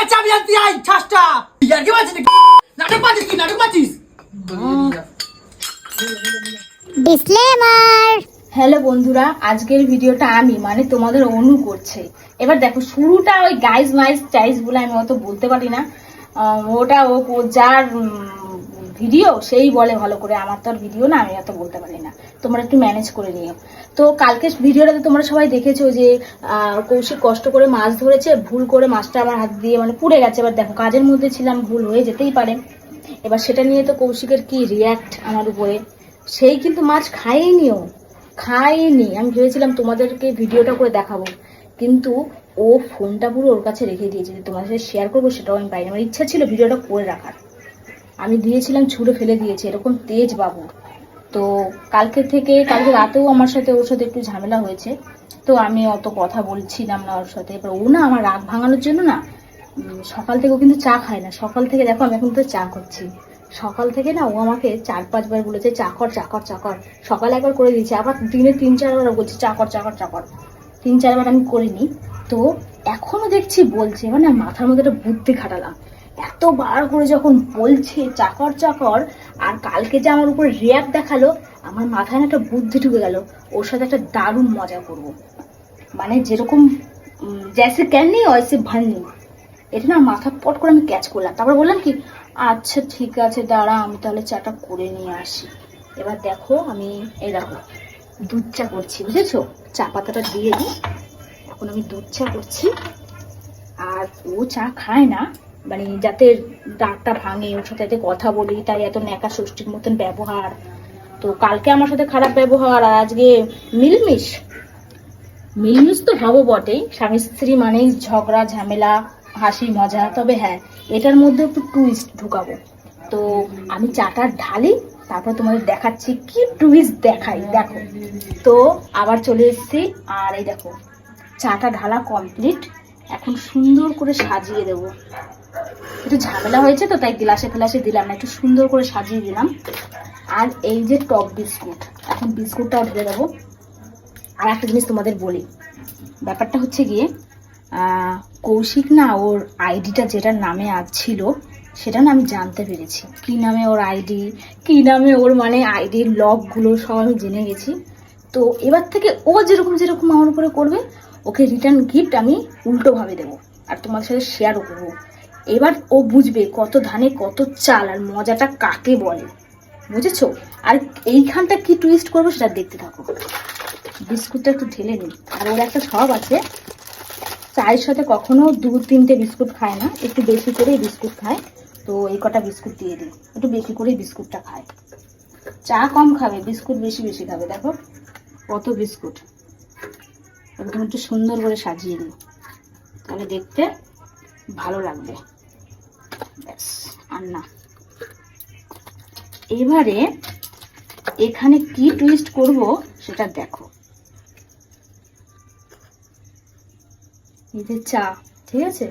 গিয়ে চাবি আনতে আই ঠাসটা ইয়ার কি মাছিস নাটক মাছিস কি? নাটক মাছিস ডিসক্লেমার হ্যালো বন্ধুরা আজকের ভিডিওটা আমি মানে তোমাদের অনু করছে। এবার দেখো শুরুটা ওই গাইজ মাইজ চাইজ বলে আমি অত বলতে পারি না। ওটা ও যার ভিডিও সেই বলে ভালো করে। আমার তো আর ভিডিও না, আমি অত বলতে পারি না। তোমরা একটু ম্যানেজ করে নিও। তো কালকে ভিডিওটাতে তোমরা সবাই দেখেছ যে কৌশিক কষ্ট করে মাছ ধরেছে, ভুল করে মাছটা আমার হাত দিয়ে মানে পুড়ে গেছে। এবার দেখো, কাজের মধ্যে ছিলাম, ভুল হয়ে যেতেই পারে। এবার সেটা নিয়ে তো কৌশিকের কি রিয়াক্ট আমার উপরে? সেই কিন্তু মাছ খায়নিও খায়নি। আমি ভেবেছিলাম তোমাদেরকে ভিডিওটা করে দেখাবো। কিন্তু ও ফোনটা পুরো ওর কাছে রেখে দিয়েছে যে তোমার সাথে শেয়ার করব, সেটাও আমি পাইনি। আমার ইচ্ছা ছিল ভিডিওটা করে রাখার। আমি দিয়েছিলাম, ছুঁড়ে ফেলে দিয়েছে, এরকম তেজ বাবু। তো কালকে থেকে, কালকে রাতেও আমার সাথে ওর সাথে একটু ঝামেলা হয়েছে। তো আমি অত কথা বলছিলাম না ওর সাথে। এবার ও না আমার রাগ ভাঙানোর জন্য না সকাল থেকে ও কিন্তু চা খায় না। সকাল থেকে দেখো আমি এখন তো চা করছি সকাল থেকে না ও আমাকে চার, পাঁচবার বলেছে চাকর চাকর চাকর সকালে একবার করে দিয়েছে, আবার দিনে তিন, চারবার বলছে চাকর চাকর চা কর চা কর। তিন, চারবার আমি করিনি। তো এখনও দেখছি বলছে মানে মাথার মধ্যে একটা বুদ্ধি খাটালাম। এত বার করে যখন বলছে চাকর চাকর, আর কালকে যে আমার উপর রিয়াক্ট দেখাল, আমার মাথায় না একটা বুদ্ধি ঢুকে গেল। ওর সাথে একটা দারুণ মজা করব। মানে যেরকম জ্যাসে ক্যান নেই ওয়াইসে ভান নেই। এটা না মাথা পট করে আমি ক্যাচ করলাম। তারপর বললাম কি আচ্ছা ঠিক আছে, দাঁড়া, আমি তাহলে চাটা করে নিয়ে আসি। এবার দেখো আমি, এই দেখো, দুধ চা করছি, বুঝেছ? চা পাতাটা দিয়ে দিই। এখন আমি দুধ চা করছি। আর ও চা খায় না। মানে যাতে দাঁতটা ভাঙে, ওর সাথে যাতে কথা বলি, তাই এত ন্যাকা ষষ্ঠীর মতন ব্যবহার। তো কালকে আমার সাথে খারাপ ব্যবহার, আর আজকে মিলমিশ। মিলমিশ তো ভাবো বটেই, স্বামী স্ত্রী মানেই ঝগড়া, ঝামেলা, হাসি, মজা, তবে হ্যাঁ এটার মধ্যে একটু টুইস্ট ঢুকাবো। তো আমি চাটা ঢালি, তারপর তোমাদের দেখাচ্ছি কি টুইস্ট দেখাই, দেখো। তো আবার চলে এসেছি, আর এই দেখো, চাটা ঢালা কমপ্লিট এখন সুন্দর করে সাজিয়ে দেবো। একটু ঝামেলা হয়েছে তো, তাই গ্লাসে ফেলাসে দিলাম না, একটু সুন্দর করে সাজিয়ে দিলাম। আর এই যে টপ বিস্কুট, এখন বিস্কুটটাও ঢেলে দেবো। আর একটা জিনিস তোমাদের বলি, ব্যাপারটা হচ্ছে গিয়ে কৌশিক না ওর আইডিটা যেটার নামে ছিল, সেটা না আমি জানতে পেরেছি। কি নামে ওর আইডি, কি নামে ওর মানে আইডির লকগুলো সব আমি জেনে গেছি। তো এবার থেকে ও যেরকম যেরকম আমার উপরে করবে, ওকে রিটার্ন গিফট আমি উল্টোভাবে দেবো। আর তোমার সাথে শেয়ারও করব। এবার ও বুঝবে কত ধানে কত চাল আর মজাটা কাকে বলে। বুঝেছ? আর এইখানটা কি টুইস্ট করব সেটা দেখতে থাকো। বিস্কুটটা একটু ঢেলে নিই। আর ওর একটা সব আছে। চায়ের সাথে কখনো দু তিনটে বিস্কুট খায় না। একটু বেশি করেই বিস্কুট খায়। তো এই কটা বিস্কুট দিয়ে দিই। একটু বেশি করেই বিস্কুটটা খায়। চা কম খাবে, বিস্কুট বেশি বেশি খাবে। দেখো, কত বিস্কুট। একদম একটু সুন্দর করে সাজিয়ে দিই। তাহলে দেখতে ভালো লাগবে। ব্যাস আর এবারে এখানে কি টুইস্ট করব সেটা দেখো। এই যে চা ঠিক আছে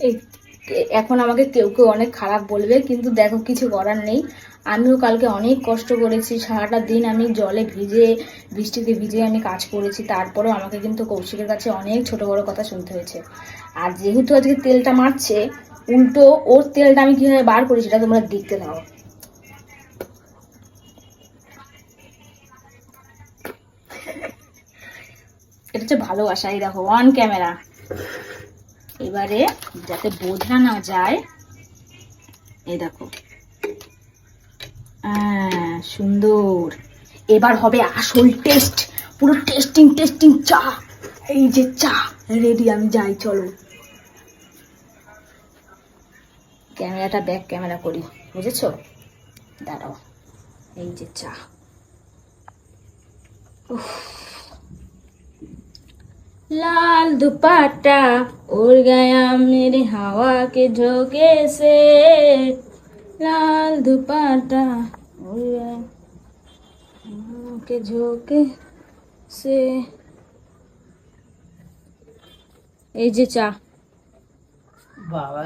এই এ- এখন আমাকে কেউ কেউ অনেক খারাপ বলবে, কিন্তু দেখো কিছু করার নেই। আমিও কালকে অনেক কষ্ট করেছি, সারাটা দিন আমি জলে ভিজে, বৃষ্টিতে ভিজে আমি কাজ করেছি, তারপরেও আমাকে কিন্তু কৌশিকের কাছে অনেক ছোট বড় কথা শুনতে হয়েছে। আর যেহেতু আজকে তেলটা মারছে, উল্টো ওর তেলটা আমি কীভাবে বার করি সেটা তোমরা দেখতে থাকো। এটা হচ্ছে ভালোবাসা, এই দেখো অন ক্যামেরা এবারে যাতে বোঝা না যায় এই দেখো। আহ, সুন্দর। এবার হবে আসল টেস্ট পুরো টেস্টিং টেস্টিং চা। এই যে চা রেডি আমি যাই চলো। ক্যামেরাটা ব্যাক ক্যামেরা করি বুঝেছ? দাঁড়াও এই যে চা। উফ। लाल दुपट्टा उड़ गया मेरे हवा के झोंके से लाल दुपट्टा उड़ गया हवा के झोंके से এই যে চা বাবা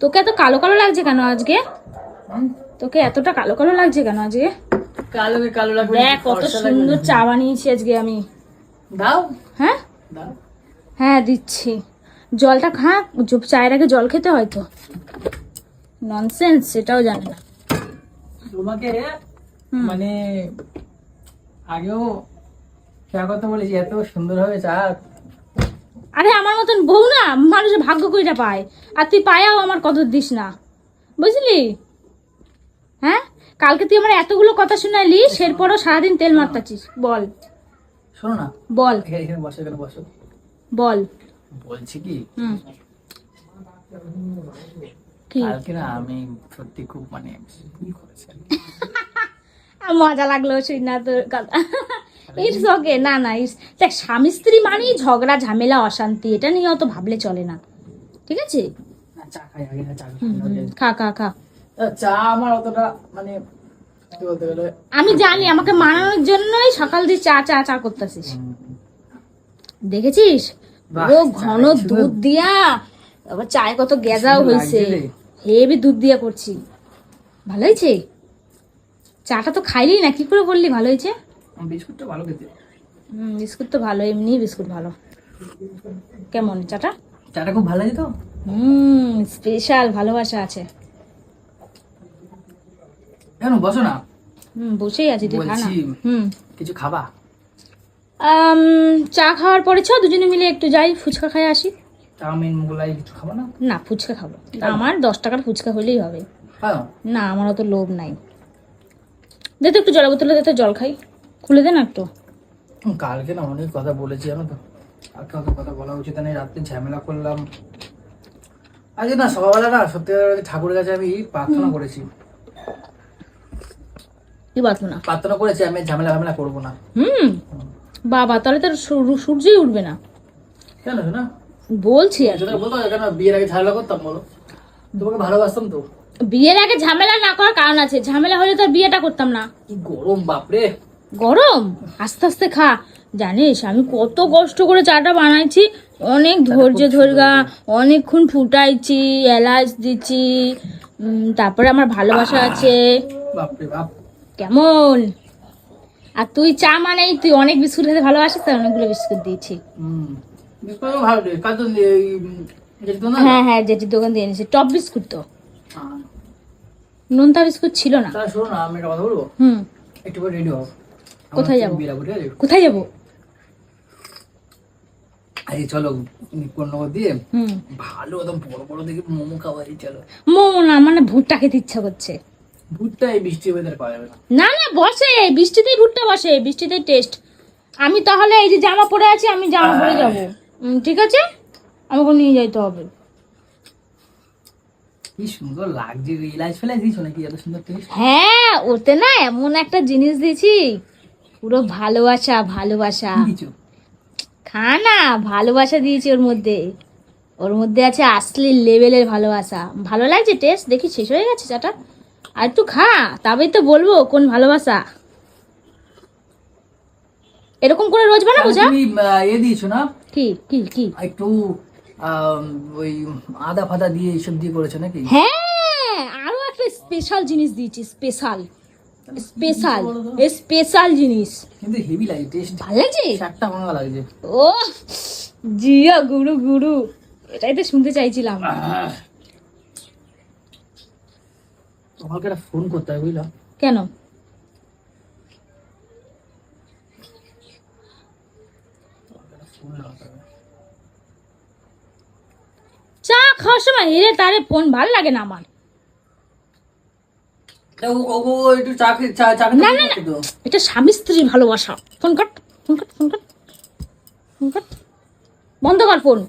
তোকে এত কালো কালো লাগছে কেন আজকে তোকে এতটা কালো কালো লাগছে কেন আজকে কালো কালো লাগবে দেখ কত সুন্দর চা বানিয়েছি আজকে আমি দাও হ্যাঁ দাও হ্যাঁ দিচ্ছি। জলটা খা চায়ের আগে জল খেতে হয় তো। ননসেন্স সেটাও জানে না। তোমাকে। মানে আগেও চা কথা বলেছি এত সুন্দর হবে চা আরে আমার মতন বউ না মানুষের ভাগ্য কইটা পায়। আর তুই পায়াও আমার কদর দিস না। বুঝলি? হ্যাঁ? কালকে তুই আমার এতগুলো কথা শুনালি সেরপরও সারাদিন তেল মারতাছিস। বল। শোনো না। বল। এখানে বসো এখানে বসো। বল। বলছি কি? কালকে না আমি সত্যি খুব মানে ভুল করেছি মজা লাগল সেই না তোর কথা। ইটস ওকে না না ইটস দেখ স্বামী স্ত্রী মানেই ঝগড়া ঝামেলা অশান্তি এটা নিয়ে অত ভাবলে চলে না। ঠিক আছে? খা খা খা। চা আমার অতটা মানে কি বলতে গেলে? আমি জানি আমাকে মানানোর জন্যই সকাল দিয়ে চা চা চা করতেছিস। দেখেছিস? ও ঘন দুধ দিয়া আবার চায় কত গেজাও হয়েছে। হেভি দুধ দিয়া করছি। ভালো হয়েছে? চাটা তো খাইলি না কি করে বললি ভালো হয়েছে? বিস্কুটটা ভালো খেতে। হুম বিস্কুট তো ভালো এমনি বিস্কুট ভালো। কেমন চাটা? চাটা খুব ভালো লাগে তো? হুম স্পেশাল ভালোবাসা আছে। কেন? বসো না। হুম বসেই আছি তুই খা না। হুম। কিছু খাবা? চা খাওয়ার পরে চ দুজনে মিলে একটু যাই ফুচকা খাই আসি। চাউমিন মোগলাই কিছু খাবা না? না ফুচকা খাব। আমার দশ টাকার ফুচকা হলেই হবে। না আমার অত লোভ নাই। দে তো একটু জল বোতলে দে তো জল খাই। খুলে দে না একটু। কালকে না অনেক কথা বলেছি জানো তো? কালকে অত কথা বলা উচিত নেই রাত্রে ঝামেলা করলাম। আজকে না সকালবেলা না সত্যি ঠাকুরের কাছে আমি প্রার্থনা করেছি। কি বাঁচবো না? প্রার্থনা করেছি আমি ঝামেলা ঝামেলা করব না। হুম। বাবা তাহলে সূর- সূর্যই উঠবে না। কেন না বলছি। বলতো কেন? বিয়ের আগে ঝামেলা করতাম বলো। তোমাকে ভালোবাসতাম তো। বিয়ের আগে ঝামেলা না করার কারণ আছে। ঝামেলা হলে তোর বিয়েটা করতাম না। কি গরম বাপরে। গরম? আস্তে আস্তে খা। জানিস আমি কত কষ্ট করে চাটা বানাইছি অনেক ধৈর্য ধৈর্যা অনেকক্ষণ ফুটাইছি এলাচ দিচ্ছি তারপরে আমার ভালোবাসা আছে। বাপরে বাপ। কেমন? আর তুই চা মানেই তুই অনেক বিস্কুট খেতে ভালোবাসিস তাই অনেকগুলো বিস্কুট দিয়েছি। হ্যাঁ হ্যাঁ যেটি দোকান দিয়ে এনেছি। টপ বিস্কুট তো। নোনতা বিস্কুট ছিল না। শোনো না আমি একটা কথা বলব? হুম। একটু পরে রেডি হও কোথায় যাব? কোথায় যাব? আরে চলো নিকটনগর দিয়ে ভালো একদম বড় বড় দেখে মোমো খাওয়াই চলো। মোমো না মানে ভুট্টা খেতে ইচ্ছা করছে। ভুট্টা এই বৃষ্টি ওয়েদার পাওয়া যাবে না। না বসে বৃষ্টিতেই ভুট্টা বসে বৃষ্টিতেই টেস্ট আমি তাহলে এই যে জামা পরে আছি আমি জামা পরে যাব। ঠিক আছে? আমাকে নিয়ে যাইতে হবে। কি সুন্দর লাগছে ইলাচ ফেলাই দিয়েছ নাকি? এত সুন্দর টেস্ট হ্যাঁ ওতে না এমন একটা জিনিস দিয়েছি। পুরো ভালোবাসা ভালোবাসা। খা না ভালোবাসা দিয়েছি ওর মধ্যে। ওর মধ্যে আছে আসলি লেভেলের ভালোবাসা। ভালো লাগছে টেস্ট দেখি শেষ হয়ে গেছে চাটা? আর একটু খা তবেই তো বলব কোন ভালোবাসা। এরকম করে রোজ বানাবো যা। তুমি এ দিয়েছ না? কি কি কি? একটু ওই আদা ফাদা দিয়ে এইসব দিয়ে করেছ নাকি? হ্যাঁ আরও একটা স্পেশাল জিনিস দিয়েছি স্পেশাল স্পেশাল স্পেশাল জিনিস। কিন্তু হেভি লাগে টেস্ট ভালো লাগছে? চারটা ভাঙা লাগছে। ও জিয়া গুরু গুরু। এটাই তো শুনতে চাইছিলাম। তোমাকে একটা ফোন করতে হবে বুঝলা? কেন? চা খাওয়ার সময় হেরে তারে ফোন ভালো লাগে না আমার। না, না। এটা স্বামী স্ত্রী ভালোবাসা। Phone cut phone cut phone cut phone cut. বন্ধ কর ফোন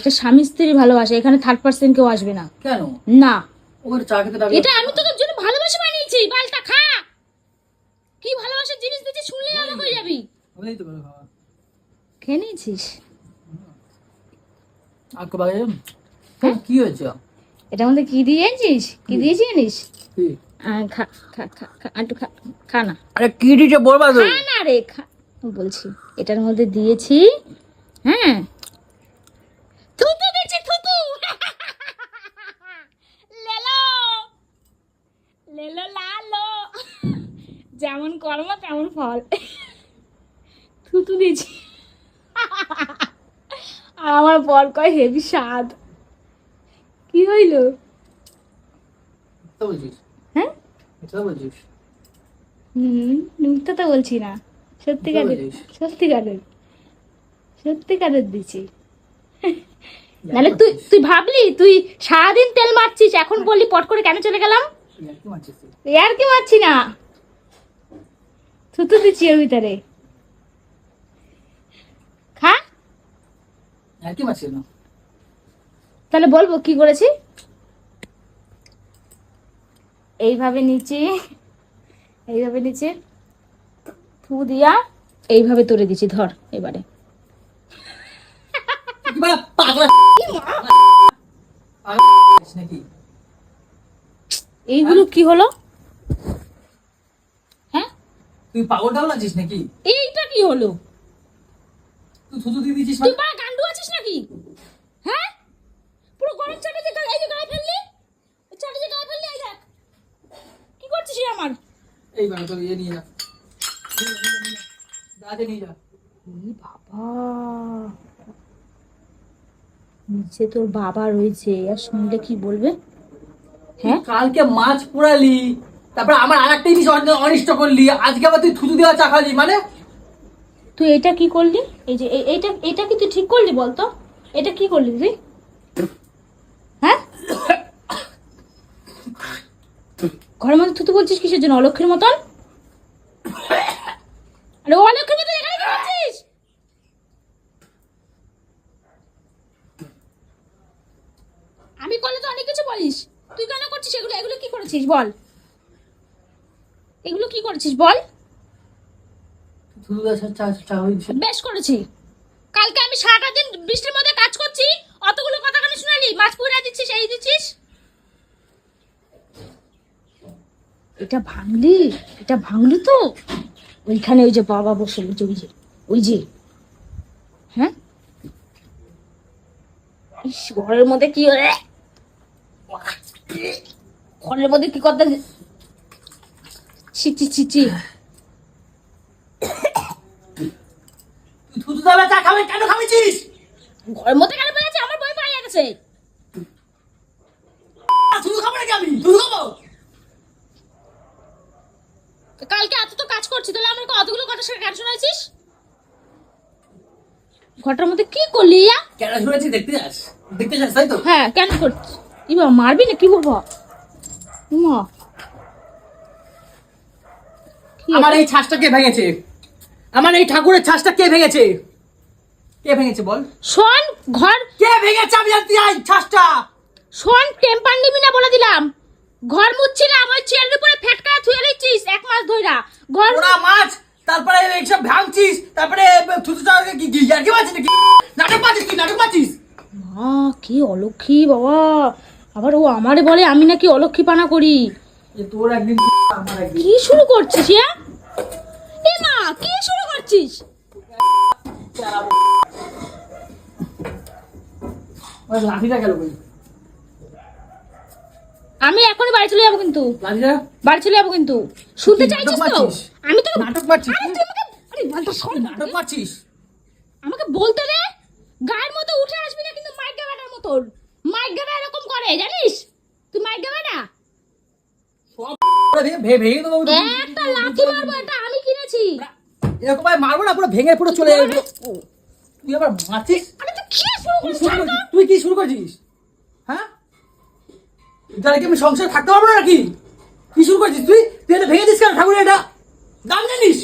এটা স্বামী স্ত্রী ভালোবাসা এখানে থার্ড পার্সেন্ট কেউ আসবে না। কেন? না। ওকে চা খেতে ডাকলে এটা আমি তোদের জন্য ভালোবাসা বানিয়েছি বালটা খা। কি ভালোবাসার জিনিস দিচ্ছি শুনলে অবাক হয়ে যাবি। ওটাই তো করে খাওয়া খেয়ে নিয়েছিস? আর কো বাগে হ্যাঁ? কি হয়েছে? এটার মধ্যে কি দিয়েছিস কি দিয়েছিস জানিস কি? খা খা খা খা একটু খা খা না। আরে কি দিয়েছে বলবা খা না রে খা। বলছি এটার মধ্যে দিয়েছি হ্যাঁ থুতু দিয়েছি থুতু লেলো। লেলো লালো। যেমন কর্ম তেমন ফল। থুতু দিয়েছি আর আমার বর কয় হেভি স্বাদ। কি হইল? হ্যাঁ? হুম মিথ্যা তো বলছি না। সত্যিকারের? সত্যিকারের। সত্যিকারের দিছি। নাহলে তুই তুই ভাবলি তুই সারাদিন তেল মারছিস এখন বললি পট করে কেন চলে গেলাম? আর কি মারছি না থুতু দিচ্ছি এর ভিতরে। খা। আর কি মারছিস না তাহলে বলব কি করেছি? এইভাবে নিচে এইভাবে নিচে থু দিয়া এইভাবে তুলে দিচ্ছি ধর এবারে। পাগলা এইগুলো কি হলো? হ্যাঁ? তুই পাগল টাগল আছিস নাকি? এইটা কি হলো? তুই থুতু দিয়ে দিয়েছিস তুই মানে? পাড়া গান্ডু আছিস নাকি? হ্যাঁ? পুরো গরম চাটা যে এই যে গায়ে ফেললি? চাটা যে গায়ে ফেললি এই দেখ। কি করছিস আমার? এই বাবা তোর ইয়ে নিয়ে যা। দাঁড়াতে নিয়ে যা। বাবা। নিচে তোর বাবা রয়েছে আর শুনলে কি বলবে? হ্যাঁ? কালকে মাছ পোড়ালি তারপর আমার আর একটা জিনিস অনিষ্ট করলি আজকে আবার তুই থুতু দেওয়া চা খালি মানে? তুই এটা কি করলি? এই যে এ- এইটা এটা কি তুই ঠিক করলি বলতো? এটা কি করলি তুই? হ্যাঁ? ঘরের মধ্যে তুই বলছিস কিসের জন্য? অলক্ষের মতন? আরে অলক্ষের মতন এখানে কি করছিস আমি করলে তো অনেক কিছু বলিস। তুই কেন করছিস এগুলো? এগুলো কি করেছিস? বল। এগুলো কি করেছিস? বল। বেশ করেছি। কালকে আমি সারাটা দিন বৃষ্টির মধ্যে কাজ করছি। অতগুলো কথা কেন শোনালি? মাছ পুরা দিচ্ছিস এই দিচ্ছিস? এটা ভাঙলি? এটা ভাঙলি তো? ওইখানে ওই যে বাবা বসে ওই যে ওই যে ওই যে। হ্যাঁ? ঘরের মধ্যে কি হয়ে ঘরের মধ্যে কি করতে ছি ছি ছি ছি। তুই থুতু দেওয়া চা খাবে কেন খাবেছিস? ঘরের মধ্যে কেন পেয়েছে আমার বই পায়ে গেছে। থুতু খাব নাকি আমি? থুতু খাব? কালকে এত তো কাজ করছি তাহলে আমার কতগুলো কথা সেটা কেন শোনাইছিস ঘরটার মধ্যে কি করলি ইয়া? কেন শুনেছি দেখতে যাস। দেখতে যাস তাই তো? হ্যাঁ কেন করছিস? ই বাবা মারবি না কি বাবা মা আমার এই ছাঁচটা কে ভেঙেছে? আমার এই ঠাকুরের ছাঁচটা কে ভেঙেছে? কে ভেঙেছে বল? শোন ঘর কে ভেঙেছে আমি জানতে চাই ছাঁচটা? শোন টেম্পার নিবি না বলে দিলাম। ঘর মুচ্ছিলাম ওই চেয়ারের উপরে ফেটকা থুয়ে দিচ্ছিস এক মাস ধইরা। ঘর ওরা মাছ তারপরে এইসব ভাঙছিস তারপরে থুতু চাওয়াকে কি কি ইয়ার্কি মারছিস নাকি? নাটক মারছিস কি নাটক মারছিস? মা কি অলক্ষী বাবা। আবার ও আমারে বলে আমি নাকি অলক্ষী পানা করি তোর একদিন আমার একদিন? কি শুরু করছিস এ? মা কি শুরু করছিস? লাঠিটা গেল বই আমি এখনই বাড়ি চলে যাব কিন্তু। বাড়ি চলে যাব কিন্তু। শুনতে চাইছিস তো? আমি তো নাটক মারছিস? আরে তুই আমাকে আরে বলটা শোন নাটক মারছিস? আমাকে বলতে দে গায়ের মতো উঠে আসবি না কিন্তু মাইক গাবাটার মতন। মাইক গাবা এরকম করে জানিস? তুই মাইক না? দেবো তো। একটা লাথি মারবো এটা আমি কিনেছি। এরকম ভাবে মারবো না পুরো ভেঙে পুরো চলে যাবে। তুই আবার মারছিস? তুই কি শুরু করছিস শুরু করছিস? তুই কি শুরু করছিস? হ্যাঁ? তাহলে কি আমি সংসারে থাকতে পারব না নাকি? কি শুরু করছিস তুই? তুই এটা ভেঙে দিস কেন ঠাকুর এটা? দাম জানিস?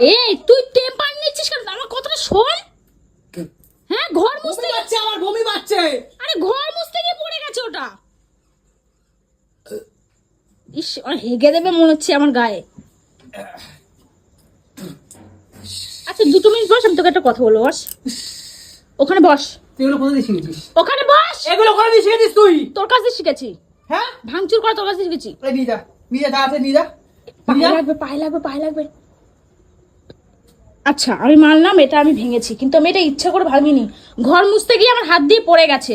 এই তুই টেম্পার নিচ্ছিস কেন? আমার কথাটা শোন। হ্যাঁ ঘর মুছতে পাচ্ছে আমার বমি পাচ্ছে আরে ঘর মুছতে গিয়ে পড়ে গেছে ওটা। ইস আর হেগে দেবে মনে হচ্ছে আমার গায়ে। আচ্ছা দুটো মিনিট বস আমি তোকে একটা কথা বলব বস। ওখানে বস। তুই এগুলো কোথায় দিয়ে শিখেছিস? ওখানে বস। এগুলো কোথায় দিয়ে শিখেছিস তুই? তোর কাছে শিখেছি। হ্যাঁ? ভাঙচুর করা তোর কাছে শিখেছি। নিয়ে যা নিয়ে যা তাড়াতাড়ি নিয়ে যা। পায়ে লাগবে পায়ে লাগবে পায়ে লাগবে। আচ্ছা আমি মানলাম এটা আমি ভেঙেছি কিন্তু আমি এটা ইচ্ছা করে ভাঙিনি ঘর মুছতে গিয়ে আমার হাত দিয়ে পড়ে গেছে।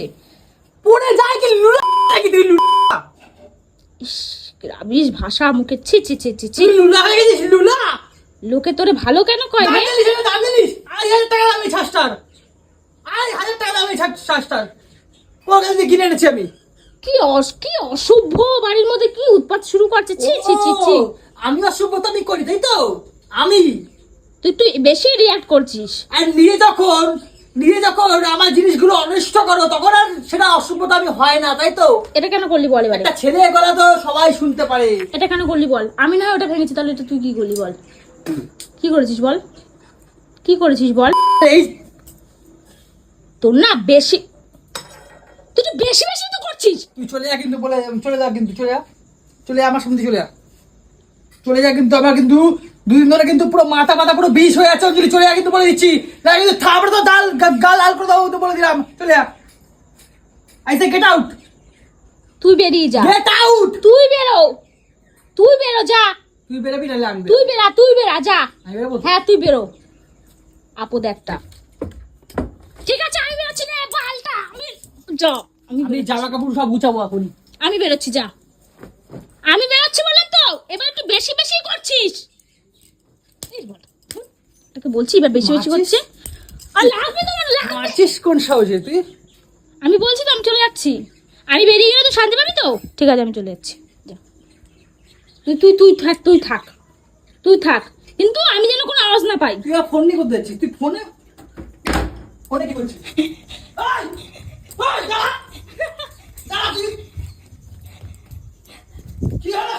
পড়ে যায় কি? লুলা নাকি তুই লুলা ইস রাবিশ ভাষা মুখে ছি ছি ছি ছি ছি। লুলা হয়ে গেছিস লুলা? লোকে তোরে ভালো কেন কয় রে? দাম জানিস আড়াই হাজার টাকা দামি ছাস্টার আড়াই হাজার টাকা দামি ছাস্টার ওর কাছে দিয়ে কিনে এনেছি আমি। কি অস কি অসভ্য বাড়ির মধ্যে কি উৎপাত শুরু করছে? ছি ছি ছি ছি। আমি অসভ্যতা আমি করি তাই তো? আমি তুই তুই বেশি রিয়াক্ট করছিস। আর নিয়ে যখন নিয়ে যখন আমার জিনিসগুলো অনিষ্ট করো তখন আর সেটা অসভ্যতা আমি হয় না তাই তো? এটা কেন করলি বল এবারে? একটা ছেলে গলা তো সবাই শুনতে পারে। এটা কেন করলি বল? আমি না হয় ওটা ভেঙেছি তাহলে এটা তুই কি করলি বল? কি করেছিস বল? কি করেছিস বল? এই তোর না বেশি তুই বেশি বেশি তো করছিস। তুই চলে যা কিন্তু বলে চলে যা কিন্তু চলে যা। চলে যা আমার সামনে চলে যা। চলে যা কিন্তু আমার কিন্তু দুদিন ধরে কিন্তু পুরো মাথা মাথা পুরো বিষ হয়ে আছে যদি চলে যা কিন্তু বলে দিচ্ছি। না কিন্তু থাপড়ে তো গা- গাল লাল করে দাও তো বলে দিলাম। চলে যা। আই সে গেট আউট তুই বেরিয়ে যা। গেট আউট তুই বেরো। তুই বেরো যা। তুই বেরোবি না লাগবে। তুই বেরা তুই বেরা যা। হ্যাঁ তুই বেরো। আপদ একটা। ঠিক আছে আমি বেরোচ্ছি রে বালটা আমি যা আমি জামা কাপড় সব গুছাবো এখন আমি বেরোচ্ছি যা। আমি বেরোচ্ছি বললাম এবার একটু বেশি বেশি করছিস। তোকে বলছি এবার বেশি বেশি? করছে। আর লাগবে তোমার লাগবে। মারছিস কোন সাহসে তুই? আমি বলছি তো আমি চলে যাচ্ছি। আমি বেরিয়ে গেলে তো শান্তি পাবি তো? ঠিক আছে আমি চলে যাচ্ছি। যা। তুই তুই তুই থাক তুই থাক। তুই থাক। কিন্তু আমি যেন কোনো আওয়াজ না পাই। তুই ফোন নিয়ে করতে যাচ্ছিস? তুই ফোনে ফোনে কি করছিস! কি হলো?